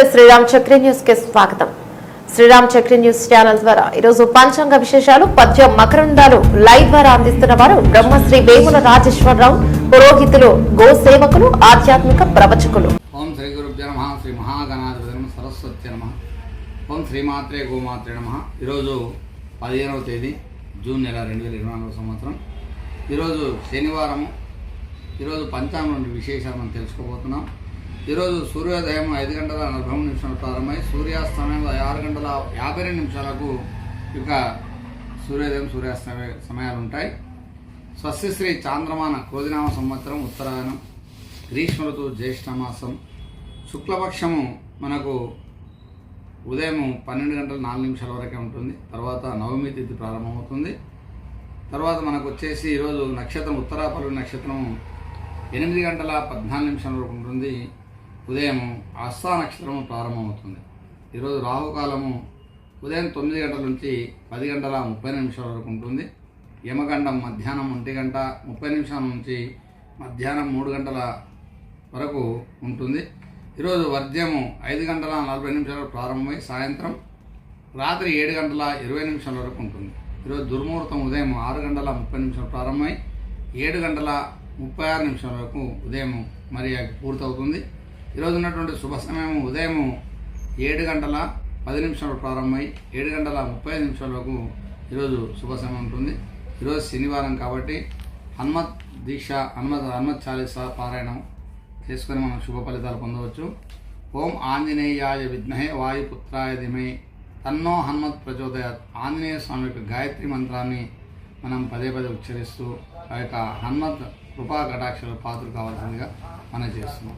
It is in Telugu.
నమస్తే. శ్రీరామ్ చక్రి న్యూస్కి స్వాగతం. శ్రీరామ్ చక్రి న్యూస్ ఛానల్ ద్వారా ఈరోజు పంచాంగ విశేషాలు పద్య మకరందాలు లైవ్ ద్వారా అందిస్తున్న వారు బ్రహ్మశ్రీ వేముల రాజేశ్వరరావు పురోహితులు గో సేవకులు ఆధ్యాత్మిక ప్రవచకులు. ఓం శ్రీ గురుభ్య నమ. శ్రీ మహాగణాధిపతి నమ. సరస్వతి నమ. ఓం శ్రీమాత్రే గోమాత్రే నమ. ఈరోజు పదిహేనవ తేదీ జూన్ నెల రెండు వేల ఇరవై నాలుగవ సంవత్సరం. ఈరోజు శనివారం ఈరోజు పంచాంగం నుండి విశేషాలు మనం తెలుసుకోబోతున్నాం. ఈరోజు సూర్యోదయం ఐదు గంటల నలభై మూడు నిమిషాలు ప్రారంభమై సూర్యాస్తమయం ఆరు గంటల యాభై రెండు నిమిషాలకు ఇక సూర్యోదయం సూర్యాస్తమయ సమయాలు ఉంటాయి స్వస్తి శ్రీ చాంద్రమాన క్రోధినామ సంవత్సరం ఉత్తరాయణం గ్రీష్మ ఋతువు జ్యేష్ఠమాసం. శుక్లపక్షము మనకు ఉదయం పన్నెండు గంటల నాలుగు నిమిషాల వరకే ఉంటుంది. తర్వాత నవమి తిథి ప్రారంభమవుతుంది. తర్వాత మనకు వచ్చేసి ఈరోజు నక్షత్రం ఉత్తరాపల్లి నక్షత్రం ఎనిమిది గంటల పద్నాలుగు నిమిషాల వరకు ఉంటుంది. ఉదయం ఆస్థా నక్షత్రం ప్రారంభమవుతుంది. ఈరోజు రాహుకాలము ఉదయం తొమ్మిది గంటల నుంచి పది గంటల ముప్పై నిమిషాల వరకు ఉంటుంది. యమగండం మధ్యాహ్నం ఒంటి గంట ముప్పై నిమిషాల నుంచి మధ్యాహ్నం మూడు గంటల వరకు ఉంటుంది. ఈరోజు వర్ధ్యము ఐదు గంటల నలభై నిమిషాలకు ప్రారంభమై సాయంత్రం రాత్రి ఏడు గంటల ఇరవై నిమిషాల వరకు ఉంటుంది. ఈరోజు దుర్ముహూర్తం ఉదయం ఆరు గంటల ముప్పై నిమిషాలు ప్రారంభమై ఏడు గంటల ముప్పై ఆరు నిమిషాల వరకు ఉదయం మరి పూర్తవుతుంది. ఈరోజు ఉన్నటువంటి శుభ సమయం ఉదయం ఏడు గంటల పది నిమిషాలు ప్రారంభమై ఏడు గంటల ముప్పై ఐదు నిమిషాల వరకు ఈరోజు శుభ సమయం ఉంటుంది. ఈరోజు శనివారం కాబట్టి హనుమత్ దీక్ష హనుమత్ హనుమత్ చాలీస పారాయణం చేసుకొని మనం శుభ ఫలితాలు పొందవచ్చు. ఓం ఆంజనేయాయ విద్మహే వాయుపుత్రాయ ధిమే తన్నో హనుమత్ ప్రచోదయాత్. ఆంజనేయ స్వామి యొక్క గాయత్రి మంత్రాన్ని మనం పదే పదే ఉచ్చరిస్తూ ఆ యొక్క హనుమత్ కృపా కటాక్షల పాత్ర కావాల్సిందిగా మనం చేస్తున్నాం.